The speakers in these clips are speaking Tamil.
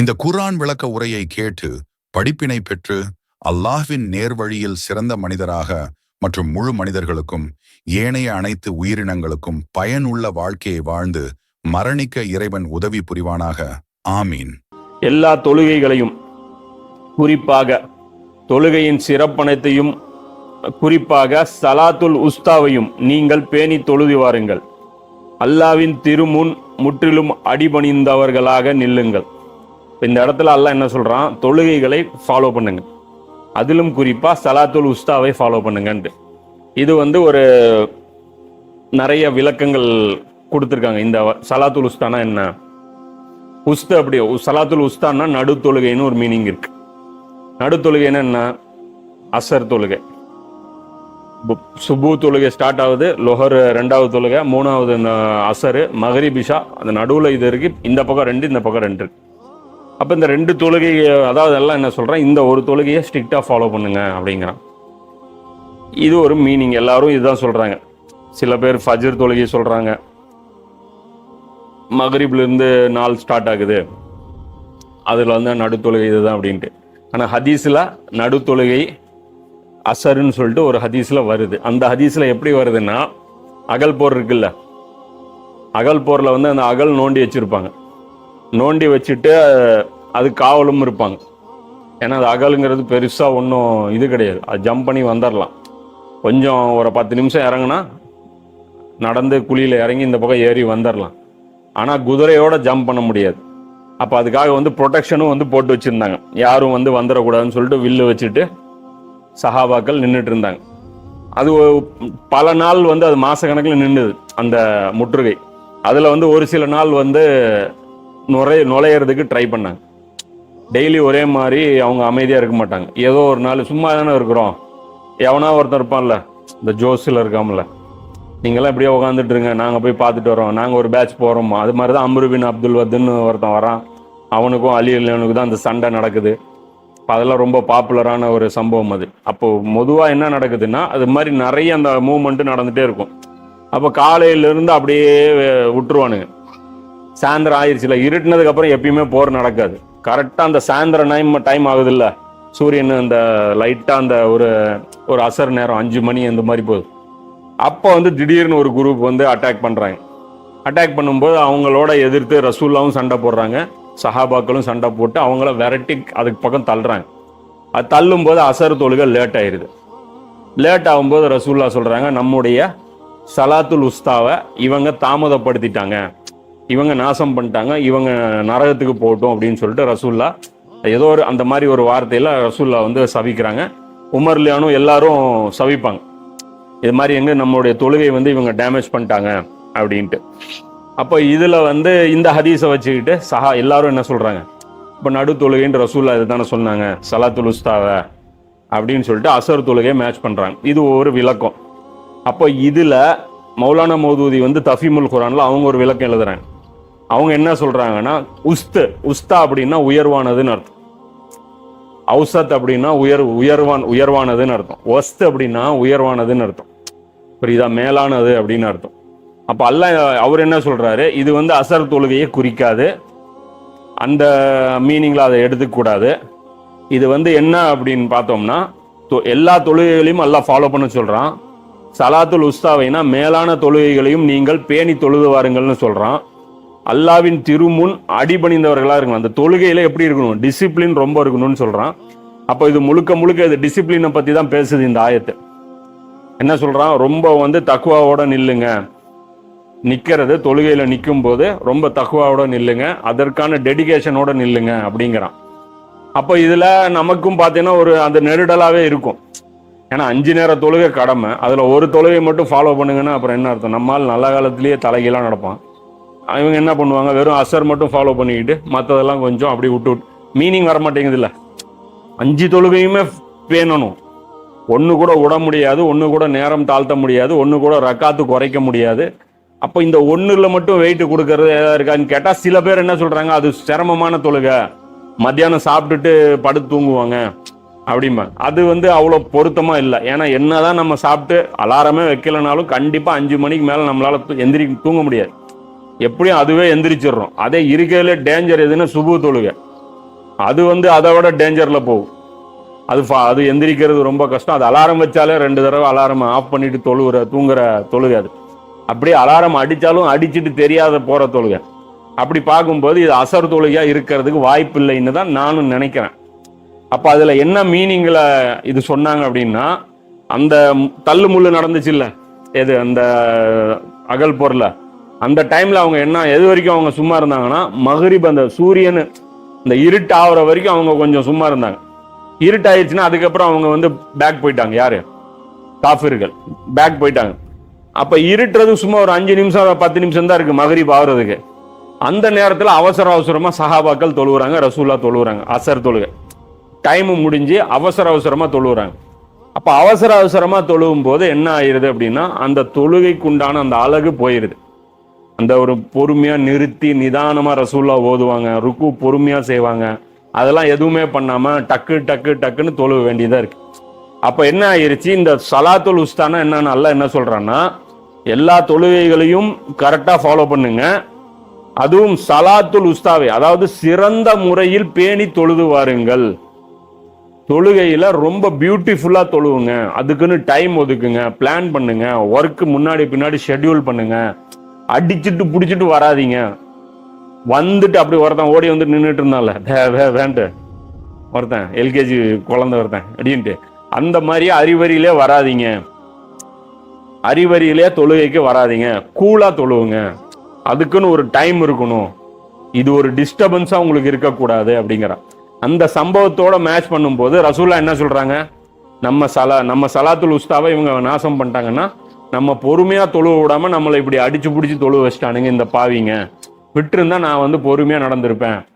இந்த குர்ஆன் விளக்க உரையை கேட்டு படிப்பினை பெற்று அல்லாஹ்வின் நேர்வழியில் சிறந்த மனிதராக மற்றும் முழு மனிதர்களுக்கும் ஏனைய அனைத்து உயிரினங்களுக்கும் பயனுள்ள வாழ்க்கையை வாழ்ந்து மரணிக்க இறைவன் உதவி புரிவானாக. ஆமீன். எல்லா தொழுகைகளையும் குறிப்பாக தொழுகையின் சிறப்பனைத்தையும் குறிப்பாக சலாத்துல் உஸ்தாவையும் நீங்கள் பேணி தொழுதி வாருங்கள். அல்லாவின் திருமுன் முற்றிலும் அடிபணிந்தவர்களாக நில்லுங்கள். இப்போ இந்த இடத்துல அல்லாஹ் என்ன சொல்கிறான் தொழுகைகளை ஃபாலோ பண்ணுங்க. அதிலும் குறிப்பாக சலாத்துல் உஸ்தாவை ஃபாலோ பண்ணுங்கன்ட்டு. இது வந்து ஒரு நிறைய விளக்கங்கள் கொடுத்துருக்காங்க. இந்த சலாத்துல் உஸ்தானா என்ன? உஸ்து அப்படி சலாத்துல் உஸ்தான்னா நடு தொழுகைன்னு ஒரு மீனிங் இருக்கு. நடு தொழுகைன்னா என்ன? அசர் தொழுகை. பு- சுபு தொழுகை ஸ்டார்ட் ஆகுது லொஹர் ரெண்டாவது தொழுகை மூணாவது அசரு அசரு மகரிபிஷா அந்த நடுவில் இது இருக்கு இந்த பக்கம் ரெண்டு இந்த பக்கம் ரெண்டு இருக்கு. அப்போ இந்த ரெண்டு தொழுகை அதாவது எல்லாம் என்ன சொல்கிறேன் இந்த ஒரு தொழுகையை ஸ்ட்ரிக்டாக ஃபாலோ பண்ணுங்க அப்படிங்கிறான். இது ஒரு மீனிங் எல்லாரும் இதுதான் சொல்கிறாங்க சில பேர் ஃபஜர் தொழுகை சொல்கிறாங்க மகரீப்லேருந்து நாள் ஸ்டார்ட் ஆகுது. அதில் வந்து நடுத்தொழுகை இதுதான் அப்படின்ட்டு. ஆனால் ஹதீஸில் நடுத்தொழுகை அசருன்னு சொல்லிட்டு ஒரு ஹதீஸில் வருது. அந்த ஹதீஸில் எப்படி வருதுன்னா அகல் போர் இருக்குல்ல? அகல் போரில் வந்து அந்த அகல் நோண்டி வச்சுருப்பாங்க. நோண்டி வச்சுட்டு அது காவலும் இருப்பாங்க. ஏன்னா அது அகலுங்கிறது பெருசாக ஒன்றும் இது கிடையாது. அது ஜம்ப் பண்ணி வந்துடலாம் கொஞ்சம் ஒரு பத்து நிமிஷம் இறங்குனா நடந்து குழியில் இறங்கி இந்த பக்கம் ஏறி வந்துடலாம் ஆனால் குதிரையோட ஜம்ப் பண்ண முடியாது. அப்போ அதுக்காக வந்து ப்ரொடெக்ஷனும் வந்து போட்டு வச்சுருந்தாங்க. யாரும் வந்து வந்துடக்கூடாதுன்னு சொல்லிட்டு வில்லு வச்சுட்டு சஹாபாக்கள் நின்றுட்டு இருந்தாங்க. அது பல நாள் வந்து அது மாதக்கணக்கில் நின்றுது அந்த முற்றுகை. அதில் வந்து ஒரு சில நாள் வந்து நுழைய நுழையிறதுக்கு ட்ரை பண்ணாங்க டெய்லி ஒரே மாதிரி அவங்க அமைதியாக இருக்க மாட்டாங்க. ஏதோ ஒரு நாள் சும்மா தானே இருக்கிறோம். எவனா ஒருத்தன் இருப்பான்ல இந்த ஜோஸில் இருக்காமல. நீங்களாம் இப்படியே உட்காந்துட்டு இருங்க நாங்கள் போய் பார்த்துட்டு வரோம். நாங்கள் ஒரு பேட்ச் போகிறோம் அது மாதிரி தான் அம்ருபின் அப்துல் வத்துன்னு ஒருத்தன் வரான். அவனுக்கும் அலி அலியனுக்கும் தான் அந்த சண்டை நடக்குது. அதெல்லாம் ரொம்ப பாப்புலரான ஒரு சம்பவம் அது. அப்போது பொதுவாக என்ன நடக்குதுன்னா அது மாதிரி நிறைய அந்த மூமெண்ட்டு நடந்துகிட்டே இருக்கும். அப்போ காலையிலேருந்து அப்படியே விட்டுருவானுங்க. சாயந்தரம் ஆயிருச்சுல இருட்டினதுக்கு அப்புறம் எப்பயுமே போர் நடக்காது. கரெக்டாக அந்த சாயந்தரம் டைம் டைம் ஆகுதுல்ல. சூரியன் அந்த லைட்டாக அந்த ஒரு ஒரு அசர் நேரம் அஞ்சு மணி அந்த மாதிரி போகுது. அப்போ வந்து திடீர்னு ஒரு குரூப் வந்து அட்டாக் பண்ணுறாங்க அட்டாக் பண்ணும்போது அவங்களோட எதிர்த்து ரசூல்லாவும் சண்டை போடுறாங்க. சஹாபாக்களும் சண்டை போட்டு அவங்கள விரட்டி அதுக்கு பக்கம் தள்ளுறாங்க. அது தள்ளும்போது அசர் தொழுகை லேட் ஆயிடுது லேட் ஆகும்போது ரசூல்லா சொல்கிறாங்க நம்முடைய சலாத்துல் உஸ்தாவை இவங்க தாமதப்படுத்திட்டாங்க. இவங்க நாசம் பண்ணிட்டாங்க இவங்க நரகத்துக்கு போகட்டும் அப்படின்னு சொல்லிட்டு ரசூல்லா ஏதோ ஒரு அந்த மாதிரி ஒரு வார்த்தையில் ரசூல்லா வந்து சவிக்கிறாங்க. உமர்லியானும் எல்லாரும் சவிப்பாங்க. இது மாதிரி எங்க நம்மளுடைய தொழுகை வந்து இவங்க டேமேஜ் பண்ணிட்டாங்க அப்படின்ட்டு. அப்போ இதில் வந்து இந்த ஹதீஸை வச்சுக்கிட்டு சஹா எல்லாரும் என்ன சொல்கிறாங்க இப்போ நடு தொழுகைன்ற ரசூல்லா இதுதானே சொன்னாங்க சலா துலுஸ்தாவை அப்படின்னு சொல்லிட்டு அசர் தொழுகையை மேட்ச் பண்ணுறாங்க இது ஒரு விளக்கம். அப்போ இதில் மௌலானா மௌதூதி வந்து தஃபீமுல் குரானில் அவங்க ஒரு விளக்கம் எழுதுறாங்க. அவங்க என்ன சொல்றாங்கன்னா உஸ்து உஸ்தா அப்படின்னா உயர்வானதுன்னு அர்த்தம். அவுசத் அப்படின்னா உயர் உயர்வான் உயர்வானதுன்னு அர்த்தம். ஒஸ்த் அப்படின்னா உயர்வானதுன்னு அர்த்தம். புரியுதா? மேலானது அப்படின்னு அர்த்தம். அப்போ அல்ல அவர் என்ன சொல்றாரு? இது வந்து அசர் தொழுகையை குறிக்காது. அந்த மீனிங்ல அதை எடுத்துக்கூடாது இது வந்து என்ன அப்படின்னு பார்த்தோம்னா தொ- எல்லா தொழுகைகளையும் எல்லாம் ஃபாலோ பண்ண சொல்றான். சலாத்துல் உஸ்தாவைனா மேலான தொழுகைகளையும் நீங்கள் பேணி தொழுது வாருங்கள்னு சொல்றான். அல்லாவின் திருமுன் அடிபணிந்தவர்களாக இருக்கணும். அந்த தொழுகையில எப்படி இருக்கணும்? டிசிப்ளின் ரொம்ப இருக்கணும்னு சொல்றான். அப்போ இது முழுக்க முழுக்க இது டிசிப்ளினை பத்தி தான் பேசுது இந்த ஆயத்து. என்ன சொல்றான்? ரொம்ப வந்து தக்குவாவோட நில்லுங்க. நிற்கிறது தொழுகையில நிற்கும் போது ரொம்ப தக்குவாவோட நில்லுங்க. அதற்கான டெடிகேஷனோட நில்லுங்க அப்படிங்கிறான். அப்போ இதுல நமக்கும் பார்த்தீங்கன்னா ஒரு அந்த நெருடலாவே இருக்கும். ஏன்னா அஞ்சு நேர தொழுகை கடமை. அதில் ஒரு தொழுகை மட்டும் ஃபாலோ பண்ணுங்கன்னா அப்புறம் என்ன அர்த்தம்? நம்மால் நல்ல காலத்திலேயே தலைகீழாக நடப்பான். இவங்க என்ன பண்ணுவாங்க? வெறும் அசர் மட்டும் ஃபாலோ பண்ணிக்கிட்டு மற்றதெல்லாம் கொஞ்சம் அப்படி விட்டு விட்டு. மீனிங் வர மாட்டேங்குதுல்ல அஞ்சு தொழுகையுமே பேணணும். ஒன்று கூட விட முடியாது ஒன்று கூட நேரம் தாழ்த்த முடியாது ஒன்று கூட ரக்காத்து குறைக்க முடியாது. அப்போ இந்த ஒன்றில் மட்டும் வெயிட் கொடுக்கறது ஏதாவது இருக்கான்னு கேட்டால் சில பேர் என்ன சொல்கிறாங்க அது சிரமமான தொழுகை. மத்தியானம் சாப்பிட்டுட்டு படுத்து தூங்குவாங்க. அப்படிம்பாங்க அது வந்து அவ்வளோ பொருத்தமா இல்லை. ஏன்னா என்னதான் நம்ம சாப்பிட்டு அலாரமே வைக்கலனாலும் கண்டிப்பாக அஞ்சு மணிக்கு மேலே நம்மளால எந்திரி தூங்க முடியாது. எப்படியும் அதுவே எந்திரிச்சிடுறோம். அதே இருக்கையில் டேஞ்சர் எதுன்னா சுபு தொழுகை. அது வந்து அதை விட டேஞ்சரில் போகும். அது ஃபா- அது எந்திரிக்கிறது ரொம்ப கஷ்டம். அது அலாரம் வச்சாலே ரெண்டு தடவை அலாரம் ஆஃப் பண்ணிட்டு தொழுகிற தூங்குற தொழுகை அது. அப்படியே அலாரம் அடித்தாலும் அடிச்சிட்டு தெரியாத போகிற தொழுகை. அப்படி பார்க்கும்போது இது அசர் தொழுகையா இருக்கிறதுக்கு வாய்ப்பு இல்லைன்னு தான் நானும் நினைக்கிறேன். அப்போ அதில் என்ன மீனிங்கில் இது சொன்னாங்க அப்படின்னா அந்த தள்ளு முள்ளு நடந்துச்சு இல்லை எது அந்த அகல் பொருளை? அந்த டைம்ல அவங்க என்ன எது வரைக்கும் அவங்க சும்மா இருந்தாங்கன்னா மகரிப் அந்த சூரியன் இந்த இருட்டு ஆகுற வரைக்கும் அவங்க கொஞ்சம் சும்மா இருந்தாங்க. இருட்டாயிடுச்சுன்னா அதுக்கப்புறம் அவங்க வந்து பேக் போயிட்டாங்க யாரு? காஃபிர்கள். பேக் போயிட்டாங்க. அப்ப இருட்டுறது சும்மா ஒரு அஞ்சு நிமிஷம் பத்து நிமிஷம் தான் இருக்கு மகரிப் ஆகுறதுக்கு. அந்த நேரத்தில் அவசர அவசரமா சஹாபாக்கள் தொழுவுறாங்க ரசூல்லா தொழுவுறாங்க அசர் தொழுக. டைம் முடிஞ்சு அவசர அவசரமா தொழுவுறாங்க. அப்போ அவசர அவசரமா தொழுவும் போது என்ன ஆயிருது அப்படின்னா அந்த தொழுகைக்குண்டான அந்த அழகு போயிருது. அந்த ஒரு பொறுமையாக நிறுத்தி நிதானமாக ரசூல்லா ஓதுவாங்க ருக்கு பொறுமையாக செய்வாங்க. அதெல்லாம் எதுவுமே பண்ணாமல் டக்கு டக்கு டக்குன்னு தொழுவ வேண்டியதாக இருக்கு. அப்போ என்ன ஆயிடுச்சு இந்த சலாத்துல் உஸ்தானா என்ன நல்லா என்ன சொல்கிறான்னா எல்லா தொழுகைகளையும் கரெக்டாக ஃபாலோ பண்ணுங்க. அதுவும் சலாத்துல் உஸ்தாவை அதாவது சிறந்த முறையில் பேணி தொழுது வாருங்கள் தொழுகையில் ரொம்ப பியூட்டிஃபுல்லாக தொழுவுங்க. அதுக்குன்னு டைம் ஒதுக்குங்க பிளான் பண்ணுங்க ஒர்க்கு முன்னாடி பின்னாடி ஷெட்யூல் பண்ணுங்க. அடிச்சிட்டு பிடிச்சிட்டு வராதீங்க. வந்துட்டு அப்படி ஒருத்தன் ஓடி வந்து நின்றுட்டு இருந்தான்ல. வே வே வேண்டு ஒருத்தன் எல்கேஜி குழந்த ஒருத்தன் அப்படின்ட்டு. அந்த மாதிரியே அறிவறியிலே வராதீங்க. அறிவறியிலே தொழுகைக்கு வராதீங்க. கூலாக தொழுவுங்க. அதுக்குன்னு ஒரு டைம் இருக்கணும். இது ஒரு டிஸ்டர்பன்ஸாக உங்களுக்கு இருக்கக்கூடாது அப்படிங்கிற. அந்த சம்பவத்தோட மேட்ச் பண்ணும்போது ரசூல்லா என்ன சொல்கிறாங்க நம்ம சலா நம்ம சலாத்துல் உஸ்தாவை இவங்க நாசம் பண்ணிட்டாங்கன்னா நம்ம பொறுமையா தொழுவ விடாம நம்மளை இப்படி அடிச்சு பிடிச்சி தொழுவ வச்சிட்டானுங்க இந்த பாவிங்க. விட்டுருந்தா நான் வந்து பொறுமையா நடந்திருப்பேன்.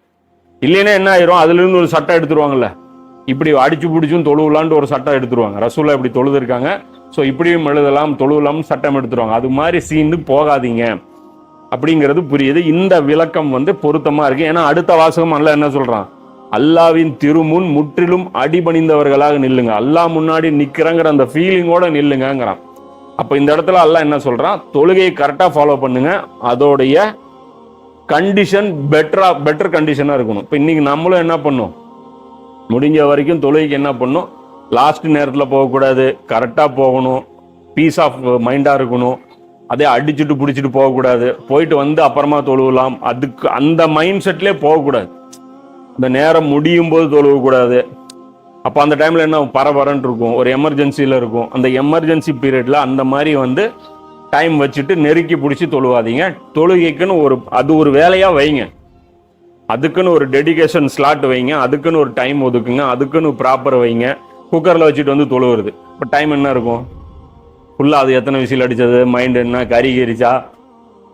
இல்லைன்னா என்ன ஆயிரும்? அதுல இருந்து ஒரு சட்டம் எடுத்துருவாங்கல்ல. இப்படி அடிச்சு பிடிச்சும் தொழுவலான்ட்டு ஒரு சட்டம் எடுத்துருவாங்க. ரசூலா இப்படி தொழுதுருக்காங்க. ஸோ இப்படியும் எழுதலாம் தொழுவலாம் சட்டம் எடுத்துருவாங்க. அது மாதிரி சீன்னு போகாதீங்க. அப்படிங்கிறது புரியுது. இந்த விளக்கம் வந்து பொருத்தமா இருக்கு. ஏன்னா அடுத்த வாசகம் அல்ல என்ன சொல்றான்? அல்லாவின் திருமுன் முற்றிலும் அடிபணிந்தவர்களாக நில்லுங்க. அல்லா முன்னாடி நிக்கிறங்கிற அந்த ஃபீலிங்கோட நில்லுங்கங்கிறான். அப்போ இந்த இடத்துல அல்லாஹ் என்ன சொல்கிறான் தொழுகையை கரெக்டாக ஃபாலோ பண்ணுங்க. அதோடைய கண்டிஷன் பெட்டரா பெட்டர் கண்டிஷனாக இருக்கணும். இப்போ இன்றைக்கி நம்மளும் என்ன பண்ணும்? முடிஞ்ச வரைக்கும் தொழுகைக்கு என்ன பண்ணும்? லாஸ்ட் நேரத்தில் போகக்கூடாது. கரெக்டாக போகணும். பீஸ் ஆஃப் மைண்டாக இருக்கணும். அதே அடிச்சுட்டு பிடிச்சிட்டு போகக்கூடாது. போயிட்டு வந்து அப்புறமா தொழுவலாம். அதுக்கு அந்த மைண்ட் செட்லேயே போகக்கூடாது. இந்த நேரம் முடியும் போது தொழுவக்கூடாது. அப்போ அந்த டைமில் என்ன பரபரன்ட்டு இருக்கும். ஒரு எமர்ஜென்சியில் இருக்கும். அந்த எமர்ஜென்சி பீரியடில் அந்த மாதிரி வந்து டைம் வச்சுட்டு நெருக்கி பிடிச்சி தொழுவாதீங்க. தொழுகைக்குன்னு ஒரு அது ஒரு வேலையாக வைங்க. அதுக்குன்னு ஒரு டெடிகேஷன் ஸ்லாட் வைங்க. அதுக்குன்னு ஒரு டைம் ஒதுக்குங்க. அதுக்குன்னு ப்ராப்பர் வைங்க. குக்கரில் வச்சுட்டு வந்து தொழுவுறது. இப்போ டைம் என்ன இருக்கும்? ஃபுல்லாக அது எத்தனை விசில் அடித்தது மைண்ட் என்ன? கரிகரிச்சா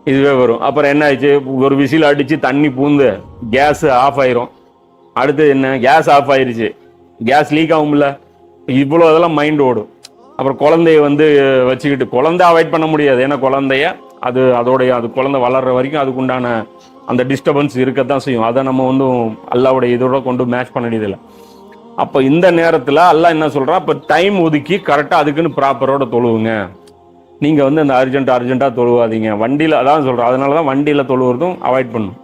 இதுவே வரும். அப்புறம் என்ன ஆயிடுச்சு? ஒரு விசில் அடிச்சு தண்ணி பூந்து கேஸு ஆஃப் ஆயிரும். அடுத்து என்ன? கேஸ் ஆஃப் ஆயிடுச்சு கேஸ் லீக் ஆகும்ல. இவ்வளோ இதெல்லாம் மைண்ட் ஓடும். அப்புறம் குழந்தைய வந்து வச்சுக்கிட்டு குழந்தை அவாய்ட் பண்ண முடியாது. ஏன்னா குழந்தைய அது அதோடைய அது குழந்தை வளர்ற வரைக்கும் அதுக்குண்டான அந்த டிஸ்டர்பன்ஸ் இருக்கத்தான் செய்யும். அதை நம்ம வந்து அல்லாவுடைய இதோட கொண்டு மேட்ச் பண்ண வேண்டியதில்லை அப்போ இந்த நேரத்தில் அல்லா என்ன சொல்கிறான் அப்போ டைம் ஒதுக்கி கரெக்டாக அதுக்குன்னு ப்ராப்பரோட தொழுவுங்க. நீங்கள் வந்து அந்த அர்ஜென்ட் அர்ஜென்ட்டாக தொழுவாதீங்க. வண்டியில் அதான் சொல்கிறேன் அதனால தான் வண்டியில் தொழுவுறதும் அவாய்ட் பண்ணும்.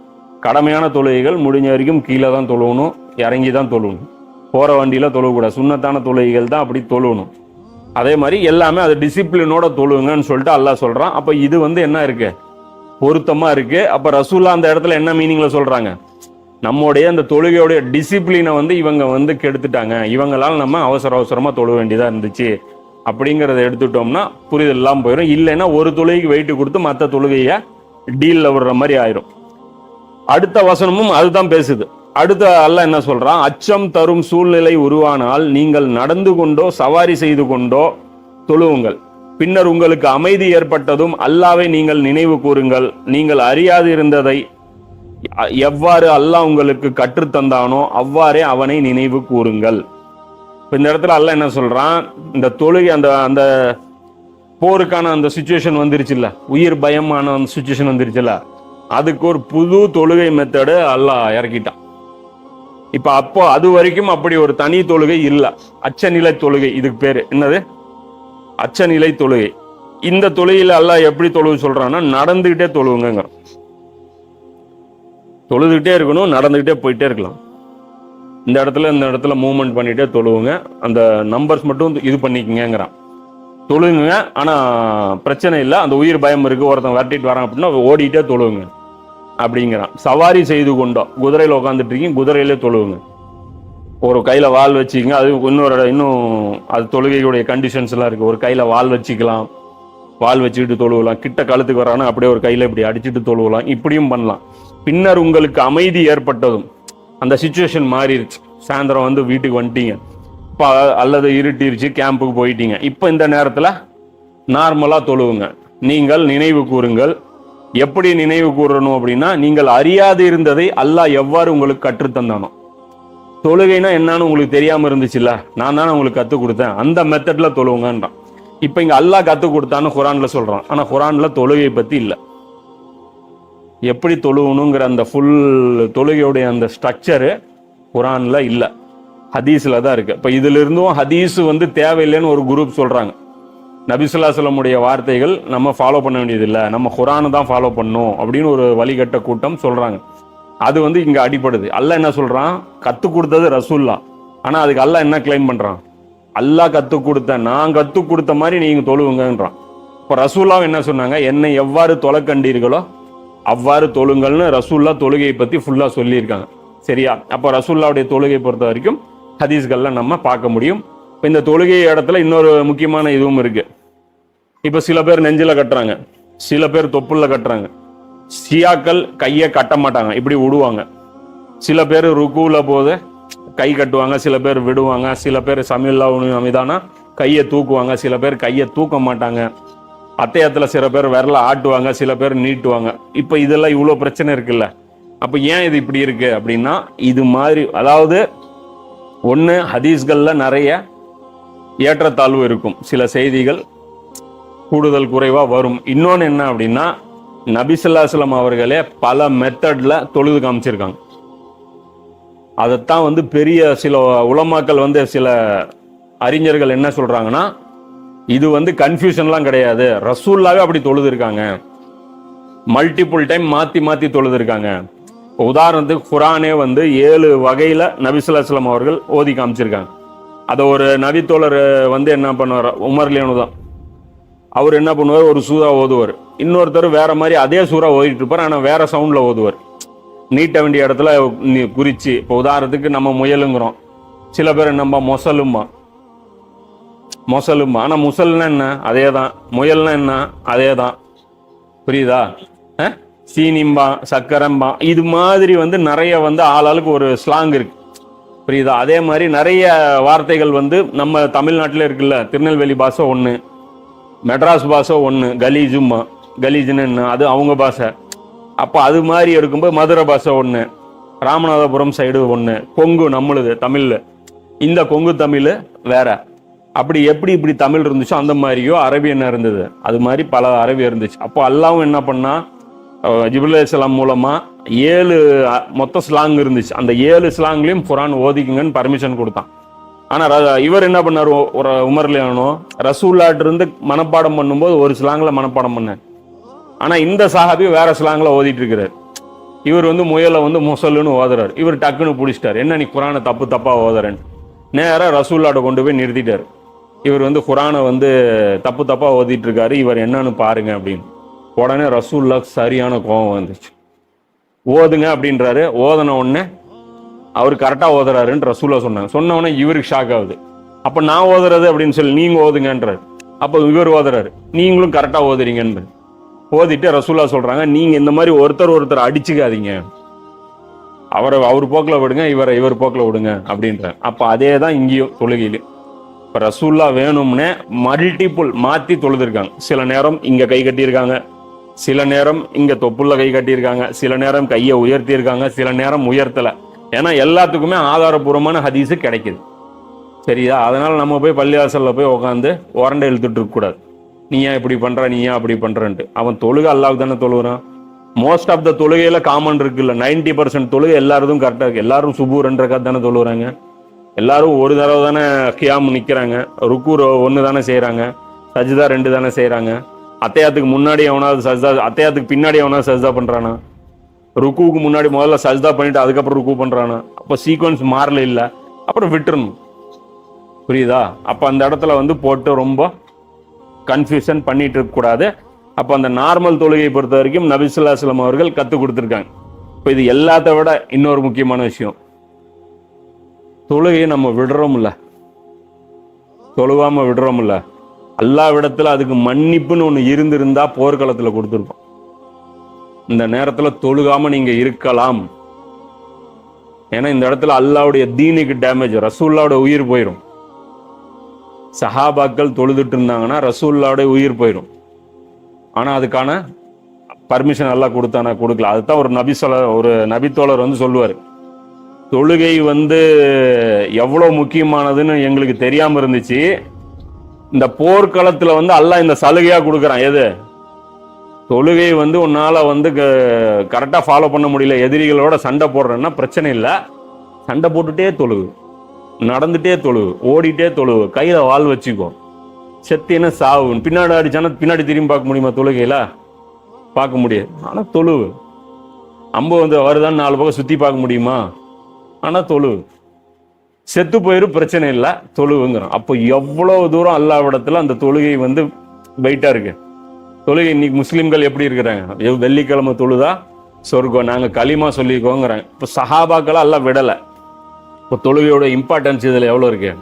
கடமையான தொழுகைகள் முடிஞ்ச வரைக்கும் கீழே தான் தொழுவணும் இறங்கி தான் தொழுவணும். போகிற வண்டியில் தொழுவக்கூடாது சுண்ணத்தான தொழுகைகள் தான் அப்படி தொழுவணும் அதே மாதிரி எல்லாமே அது டிசிப்ளினோட தொழுவுங்கன்னு சொல்லிட்டு அல்லா சொல்கிறான் அப்போ இது வந்து என்ன இருக்குது பொருத்தமாக இருக்குது அப்போ ரசூல்லா அந்த இடத்துல என்ன மீனிங்கில் சொல்கிறாங்க நம்முடைய அந்த தொழுகையோடைய டிசிப்ளினை வந்து இவங்க வந்து கெடுத்துட்டாங்க. இவங்களால் நம்ம அவசர அவசரமாக தொழ வேண்டியதாக இருந்துச்சு. அப்படிங்கிறத எடுத்துட்டோம்னா புரிதல் இல்லாமல் போயிடும் இல்லைன்னா ஒரு தொழுகைக்கு வெயிட்டு கொடுத்து மற்ற தொழுகையை டீலில் விடுற மாதிரி ஆயிரும். அடுத்த வசனமும் அதுதான் பேசுது. அடுத்த அல்லாஹ் என்ன சொல்றான்? அச்சம் தரும் சூழ்நிலை உருவானால் நீங்கள் நடந்து கொண்டோ சவாரி செய்து கொண்டோ தொழுவுங்கள். பின்னர் உங்களுக்கு அமைதி ஏற்பட்டதும் அல்லாவை நீங்கள் நினைவு கூறுங்கள். நீங்கள் அறியாது இருந்ததை எவ்வாறு அல்லாஹ் உங்களுக்கு கற்றுத்தந்தானோ அவ்வாறே அவனை நினைவு கூறுங்கள். இப்போ இந்த இடத்துல அல்ல என்ன சொல்றான்? இந்த தொழுகை அந்த அந்த போருக்கான அந்த சுச்சுவேஷன் வந்துருச்சுல்ல? உயிர் பயமான அந்த சுச்சுவேஷன் வந்துருச்சுல்ல? அதுக்கு ஒரு புது தொழுகை மெத்தடு அல்லாஹ் இறக்கிட்டான். இப்ப அப்போ அது வரைக்கும் அப்படி ஒரு தனி தொழுகை இல்லை. அச்சநிலை தொழுகை இதுக்கு பேரு. என்னது? அச்சநிலை தொழுகை. இந்த தொழுகையில் எல்லாம் எப்படி தொழுவு சொல்றான்னா நடந்துகிட்டே தொழுவுங்கிறோம் தொழுதுகிட்டே இருக்கணும் நடந்துகிட்டே போயிட்டே இருக்கலாம். இந்த இடத்துல இந்த இடத்துல மூவ்மெண்ட் பண்ணிட்டே தொழுவுங்க. அந்த நம்பர்ஸ் மட்டும் இது பண்ணிக்கங்கிறான் தொழுங்க ஆனா பிரச்சனை இல்லை. அந்த உயிர் பயம் இருக்கு. ஒருத்தன் விரட்டிட்டு வரான் அப்படின்னா ஓடிட்டே தொழுவுங்க. அப்படிங்கிறான். சவாரி செய்து கொண்டோம். குதிரையில் உட்காந்துட்டு இருக்கீங்க குதிரையிலே தொழுவுங்க. ஒரு கையில் வால் வச்சுக்கங்க அது இன்னொரு இன்னும் அது தொழுகையுடைய கண்டிஷன்ஸ்லாம் இருக்குது ஒரு கையில் வால் வச்சுக்கலாம். வால் வச்சுக்கிட்டு தொழுவலாம். கிட்ட கழுத்துக்கு வரானா அப்படியே ஒரு கையில் இப்படி அடிச்சுட்டு தொழுவலாம். இப்படியும் பண்ணலாம். பின்னர் உங்களுக்கு அமைதி ஏற்பட்டதும் அந்த சுச்சுவேஷன் மாறிடுச்சு சாயந்தரம் வந்து வீட்டுக்கு வந்துட்டீங்க. இப்போ அல்லது இருட்டிருச்சு கேம்புக்கு போயிட்டீங்க. இப்போ இந்த நேரத்தில் நார்மலாக தொழுவுங்க. நீங்கள் நினைவு கூறுங்கள் எப்படி நினைவு கூறணும் அப்படின்னா நீங்கள் அறியாது இருந்ததை அல்லாஹ் எவ்வாறு உங்களுக்கு கற்றுத்தந்தானோ தொழுகைனா என்னன்னு உங்களுக்கு தெரியாம இருந்துச்சுல்ல? நான் தானே உங்களுக்கு கற்றுக் கொடுத்தேன். அந்த மெத்தட்ல தொழுவுங்கன்றான் இப்போ இங்க அல்லாஹ் கற்றுக் கொடுத்தான்னு குரான்ல சொல்றான். ஆனா குரான்ல தொழுகை பத்தி இல்லை. எப்படி தொழுவணுங்கிற அந்த ஃபுல் தொழுகையுடைய அந்த ஸ்ட்ரக்சரு குரான்ல இல்லை. ஹதீஸ்ல தான் இருக்கு. இப்போ இதுல இருந்தும் ஹதீஸ் வந்து தேவையில்லைன்னு ஒரு குரூப் சொல்றாங்க. நபிசுல்லா சொல்லமுடைய வார்த்தைகள் நம்ம ஃபாலோ பண்ண வேண்டியதில்லை. நம்ம குரானை தான் ஃபாலோ பண்ணும் அப்படின்னு ஒரு வழிகட்ட கூட்டம் சொல்கிறாங்க அது வந்து இங்கே அடிப்படுது அல்லாஹ் என்ன சொல்கிறான் கற்றுக் கொடுத்தது ரசூல்லா. ஆனால் அதுக்கு அல்லாஹ் என்ன கிளைம் பண்ணுறான் அல்லாஹ் கற்றுக் கொடுத்த நான் கற்றுக் கொடுத்த மாதிரி நீங்கள் தொழுவுங்கன்றான். இப்போ ரசூல்லாவும் என்ன சொன்னாங்க? என்னை எவ்வாறு தொலை கண்டீர்களோ அவ்வாறு தொழுங்கள்னு ரசூல்லா தொழுகையை பற்றி ஃபுல்லாக சொல்லியிருக்காங்க. சரியா? அப்போ ரசூல்லாவுடைய தொழுகை பொறுத்த வரைக்கும் ஹதீஸ்கள்லாம் நம்ம பார்க்க முடியும். இப்போ இந்த தொழுகை இடத்துல இன்னொரு முக்கியமான இதுவும் இருக்குது இப்போ சில பேர் நெஞ்சில் கட்டுறாங்க. சில பேர் தொப்புளில் கட்டுறாங்க. சியாக்கள் கையை கட்ட மாட்டாங்க. இப்படி விடுவாங்க சில பேர் ருக்குவில் போது கை கட்டுவாங்க சில பேர் விடுவாங்க சில பேர் சமில்லா அமிதானா கையை தூக்குவாங்க சில பேர் கையை தூக்க மாட்டாங்க. அத்தையத்தில் சில பேர் விரல ஆட்டுவாங்க சில பேர் நீட்டுவாங்க. இப்போ இதெல்லாம் இவ்வளோ பிரச்சனை இருக்குல்ல. அப்போ ஏன் இது இப்படி இருக்குது அப்படின்னா இது மாதிரி அதாவது ஒன்று ஹதீஸ்களில் நிறைய ஏற்றத்தாழ்வு இருக்கும். சில செய்திகள் கூடுதல் குறைவா வரும். இன்னொன்று என்ன அப்படின்னா நபிசுல்லாஸ்லம் அவர்களே பல மெத்தட்ல தொழுது காமிச்சிருக்காங்க. அதைத்தான் வந்து பெரிய சில உலமாக்கள் வந்து சில அறிஞர்கள் என்ன சொல்றாங்கன்னா இது வந்து கன்ஃபியூஷன்லாம் கிடையாது. ரசூல்லாவே அப்படி தொழுதுருக்காங்க. மல்டிபிள் டைம் மாத்தி மாத்தி தொழுதுருக்காங்க. உதாரணத்துக்கு குரானே வந்து ஏழு வகையில நபிசுல்லாஸ்லாம் அவர்கள் ஓதி காமிச்சிருக்காங்க. அதை ஒரு நபித்தோழர் வந்து என்ன பண்ணுவார் உமர்லியானு தான் அவர் என்ன பண்ணுவார்? ஒரு சூறா ஓதுவார். இன்னொருத்தர் வேற மாதிரி அதே சூறா ஓதிட்டு இருப்பார். ஆனால் வேற சவுண்டில் ஓதுவார். நீட்ட வேண்டிய இடத்துல நீ- குறிச்சு இப்போ உதாரணத்துக்கு நம்ம முயலுங்கிறோம். சில பேர் நம்ம மொசலும்மா. மொசலும்மா. ஆனால் முசல்னா என்ன? அதே தான் முயல்னா என்ன? அதே தான் புரியுதா சீனிம்பா சக்கரம்பா. இது மாதிரி வந்து நிறைய வந்து ஆளாளுக்கு ஒரு ஸ்லாங் இருக்கு. புரியுதா? அதே மாதிரி நிறைய வார்த்தைகள் வந்து நம்ம தமிழ்நாட்டில் இருக்குல்ல திருநெல்வேலி பாஷை ஒன்று மெட்ராஸ் பாஷை ஒன்று கலீஜும்மா கலீஜுன்னு அது அவங்க பாஷை. அப்போ அது மாதிரி இருக்கும்போது மதுரை பாஷை ஒன்று ராமநாதபுரம் சைடு ஒன்று கொங்கு நம்மளுது தமிழ் இந்த கொங்கு தமிழ் வேற. அப்படி எப்படி இப்படி தமிழ் இருந்துச்சோ அந்த மாதிரியோ அரபியன் இருந்தது. அது மாதிரி பல அரபி இருந்துச்சு. அப்போ அல்லாவும் என்ன பண்ணா ஜிபுல்லாம் மூலமாக ஏழு மொத்த ஸ்லாங் இருந்துச்சு. அந்த ஏழு ஸ்லாங்லேயும் குரான் ஓதிக்குங்கன்னு பர்மிஷன் கொடுத்தான். ஆனா இவர் என்ன பண்ணார்? ஒரு உமர்லியானோ ரசூல்லாட்டு இருந்து மனப்பாடம் பண்ணும்போது ஒரு ஸ்லாங்ல மனப்பாடம் பண்ணார். ஆனா இந்த சாஹாபி வேற ஸ்லாங்கில் ஓதிட்டு இருக்கிறார் இவர் வந்து முயலை வந்து முசல்லுன்னு ஓதுறாரு. இவர் டக்குன்னு பிடிச்சிட்டார். என்ன நீ குரானை தப்பு தப்பாக ஓதுறேன்னு? நேராக ரசூல்லாட்ட கொண்டு போய் நிறுத்திட்டார். இவர் வந்து குரானை வந்து தப்பு தப்பாக ஓதிட்டு இருக்காரு இவர் என்னன்னு பாருங்க அப்படின்னு. உடனே ரசூல்லா சரியான கோபம் வந்துச்சு. ஓதுங்க அப்படின்றாரு. ஓதன உடனே அவர் கரெக்டாக ஓதுறாருன்னு ரசூலா சொன்னாங்க. சொன்னவொன்னே இவருக்கு ஷாக் ஆகுது. அப்போ நான் ஓதுறது அப்படின்னு சொல்லி நீங்கள் ஓதுங்கன்றார். அப்போ இவர் ஓதுறாரு. நீங்களும் கரெக்டாக ஓதுறீங்கன்ற ஓதிட்டு ரசூலா சொல்கிறாங்க நீங்கள் இந்த மாதிரி ஒருத்தர் ஒருத்தர் அடிச்சுக்காதீங்க. அவரை அவர் போக்கில் விடுங்க இவரை இவர் போக்கில் விடுங்க அப்படின்றார். அப்போ அதே தான் இங்கேயும் தொழுகையில். இப்போ ரசூல்லா வேணும்னே மல்டிபிள் மாற்றி தொழுதுருக்காங்க. சில நேரம் இங்கே கை கட்டியிருக்காங்க. சில நேரம் இங்கே தொப்புள்ள கை கட்டியிருக்காங்க. சில நேரம் கையை உயர்த்தியிருக்காங்க. சில நேரம் உயர்த்தலை. ஏன்னா எல்லாத்துக்குமே ஆதாரபூர்வமான ஹதீஸு கிடைக்குது. சரியா? அதனால் நம்ம போய் பள்ளிவாசலில் போய் உட்காந்து உரண்டை இழுத்துட்டு இருக்கக்கூடாது நீ ஏன் இப்படி பண்ணுற நீ ஏன் அப்படி பண்ணுறன்ட்டு அவன் தொழுகை அல்லாவுக்கு தானே தொழுகிறான். மோஸ்ட் ஆஃப் த தொழுகையில் காமன் இருக்குல்ல. நைன்டி பர்சன்ட் தொழுகை எல்லாருக்கும் கரெக்டாக இருக்குது எல்லாரும் சுபூர்ன்றக்கா தானே தொழுகிறாங்க. எல்லாரும் ஒரு தடவை தானே கியாம் நிற்கிறாங்க ருக்கு ஒன்று தானே செய்கிறாங்க சஜிதா ரெண்டு தானே செய்கிறாங்க அத்தையாத்துக்கு முன்னாடி எவனாவது சஜ்தா அத்தையாத்துக்கு பின்னாடி எவனாவது சஜ்தா பண்ணுறானா ருக்குவுக்கு முன்னாடி முதல்ல சஜ்தா பண்ணிட்டு அதுக்கப்புறம் ருக்கு பண்ணுறானு அப்போ சீக்வன்ஸ் மாறல இல்லை. அப்புறம் விட்டுறணும். புரியுதா? அப்போ அந்த இடத்துல வந்து போட்டு ரொம்ப கன்ஃபியூஷன் பண்ணிட்டு இருக்கக்கூடாது அப்போ அந்த நார்மல் தொழுகையை பொறுத்த வரைக்கும் நபிசுல்லாஸ்லம் அவர்கள் கற்றுக் கொடுத்துருக்காங்க. இப்போ இது எல்லாத்த விட இன்னொரு முக்கியமான விஷயம். தொழுகையை நம்ம விடுறோம்ல. தொழுவாமல் விடுறோம்ல. விடத்தில் அதுக்கு மன்னிப்புன்னு ஒன்று இருந்திருந்தா போர்க்களத்தில் கொடுத்துருப்போம். இந்த நேரத்தில் தொழுகாம நீங்க இருக்கலாம். ஏன்னா இந்த இடத்துல அல்லாவுடைய தீனுக்கு டேமேஜ் ரசூல்லாவோட உயிர் போயிடும் சஹாபாக்கள் தொழுதுட்டு இருந்தாங்கன்னா ரசூல்லாவோட உயிர் போயிடும் ஆனால் அதுக்கான பர்மிஷன் எல்லாம் கொடுத்தானா? கொடுக்கல. அதுதான் ஒரு நபி சொல்ல ஒரு நபித்தோழர் வந்து சொல்லுவார். தொழுகை வந்து எவ்வளோ முக்கியமானதுன்னு எங்களுக்கு தெரியாமல் இருந்துச்சு. இந்த போர்க்களத்தில் வந்து அல்லாஹ் இந்த சலுகையாக கொடுக்குறான். எது? தொழுகை வந்து உன்னால் வந்து கரெக்டாக ஃபாலோ பண்ண முடியல. எதிரிகளோட சண்டை போடுறேன்னா பிரச்சனை இல்லை. சண்டை போட்டுட்டே தொழுகு. நடந்துட்டே தொழுவு ஓடிட்டே தொழுவு கையில் வால் வச்சுக்கோ. செத்தின சாவு. பின்னாடி அடிச்சானா பின்னாடி திரும்பி பார்க்க முடியுமா தொழுகையில்? பார்க்க முடியாது. ஆனால் தொழுவு அம்பு வந்து வருதான்னு நாலு பக்கம் சுற்றி பார்க்க முடியுமா? ஆனால் தொழுவு செத்து போயிரும் பிரச்சனை இல்லை. தொழுவுங்கிறோம் அப்போ எவ்வளோ தூரம் அல்லாவிடத்தில் அந்த தொழுகை வந்து வெயிட்டா இருக்குது தொழுகை இன்னைக்கு முஸ்லீம்கள் எப்படி இருக்கிறாங்க? வெள்ளிக்கிழமை தொழுதா? சொர்க்கம் நாங்கள் களிமா சொல்லிக்கோங்கிறாங்க இப்போ சஹாபாக்களை எல்லாம் விடலை. இப்போ தொழுகையோட இம்பார்ட்டன்ஸ் இதில் எவ்வளோ இருக்கு?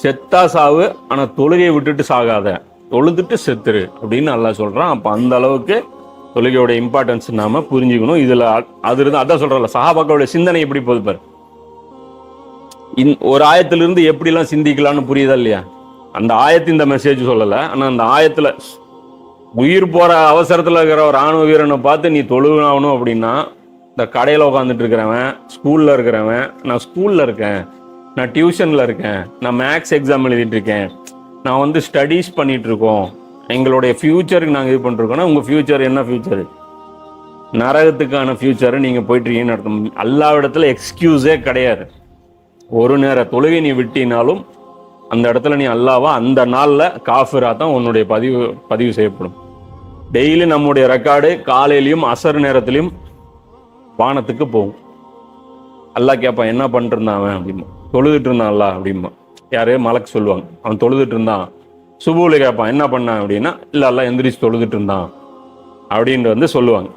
செத்தா சாவு ஆனால் தொழுகையை விட்டுட்டு சாகாத. தொழுதுட்டு செத்துரு அப்படின்னு நல்லா சொல்கிறான் அப்போ அந்த அளவுக்கு தொழுகையோட இம்பார்ட்டன்ஸ் நாம புரிஞ்சுக்கணும். இதில் அது இருந்து அதான் சொல்றல சஹாபாக்களோட சிந்தனை எப்படி போகுது பாரு. இன் ஒரு ஆயத்திலிருந்து எப்படிலாம் சிந்திக்கலாம்னு புரியுதா இல்லையா? அந்த ஆயத்து இந்த மெசேஜ் சொல்லலை. ஆனால் அந்த ஆயத்தில் உயிர் போகிற அவசரத்தில் இருக்கிற ஒரு ராணுவ வீரனை பார்த்து நீ தொழுகணும் அப்படின்னா இந்த கடையில் உட்காந்துட்டு இருக்கிறவன் ஸ்கூலில் இருக்கிறவன் நான் ஸ்கூலில் இருக்கேன் நான் டியூஷனில் இருக்கேன் நான் மேக்ஸ் எக்ஸாம் எழுதிட்டு இருக்கேன் நான் வந்து ஸ்டடீஸ் பண்ணிட்டு இருக்கோம் எங்களுடைய ஃப்யூச்சருக்கு நாங்கள் இது பண்ணிருக்கோம்னா உங்கள் ஃப்யூச்சர் என்ன ஃப்யூச்சர் நரகத்துக்கான ஃப்யூச்சரை நீங்கள் போயிட்டுருக்கீங்கன்னு அர்த்தம். எல்லா இடத்துல எக்ஸ்கியூஸே கிடையாது. ஒரு நேர தொழுகை நீ விட்டினாலும் அந்த இடத்துல நீ அல்லாவா அந்த நாளில் காஃபிரா தான் உன்னுடைய பதிவு பதிவு செய்யப்படும். டெய்லி நம்முடைய ரெக்கார்டு காலையிலையும் அசர் நேரத்திலையும் வானத்துக்கு போகும். அல்லாஹ் கேட்பான் என்ன பண்ணிட்டு இருந்தான் அவன்? அப்படிமா தொழுதுட்டு இருந்தான் அல்லாஹ் அப்படிமா யாரே மலக்கு சொல்லுவாங்க. அவன் தொழுதுட்டு இருந்தான். சுபூல கேட்பான் என்ன பண்ணான்? அப்படின்னா இல்லை எல்லாம் எந்திரிச்சு தொழுதுட்டு இருந்தான் அப்படின்ட்டு வந்து சொல்லுவாங்க.